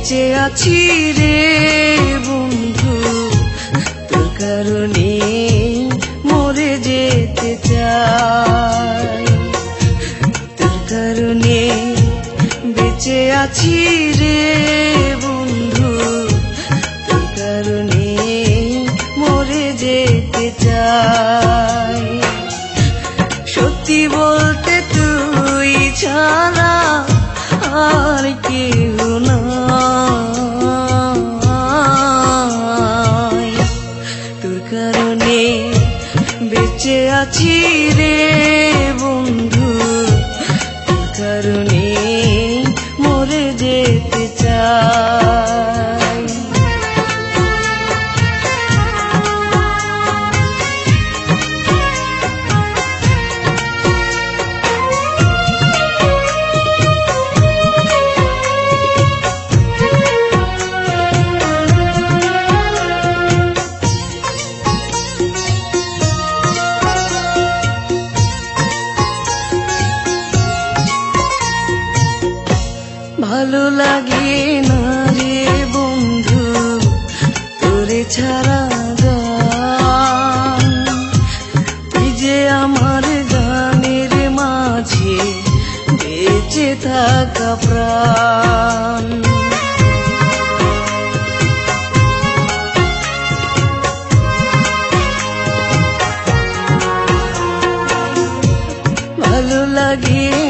আছি রে বন্ধু। তোর কারণে মরে যেতে চাই। তোর কারণে বেঁচে আছি রে বন্ধু। তোর কারণে মরে যেতে চাই। সত্যি বলতে তুই ছাড়া আর কেউ ভালো লাগে না রে বন্ধু, তোরে ছাড়া তুই যে আমার গানের মাঝে বেঁচে থাকা প্রাণ। ভালো লাগে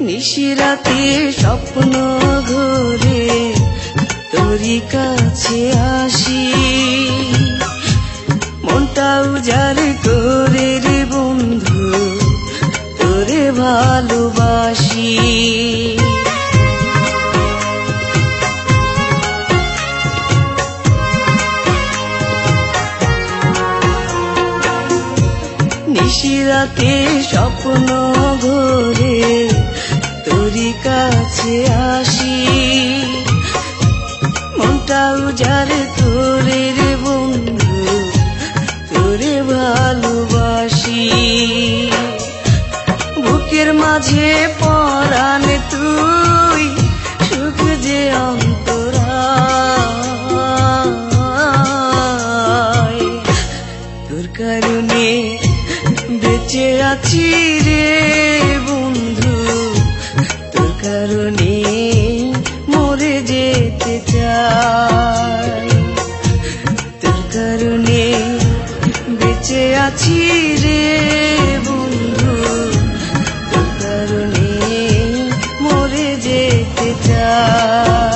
নিশিরাতে স্বপ্ন ঘরে, তোরই কাছে আসি। মনটা উজাড় করে রে বন্ধু, তোরে ভালোবাসি। নিশিরাতে স্বপ্ন কারণে বেঁচে আছি রে বন্ধু। কারণে মরে যেতে চাই।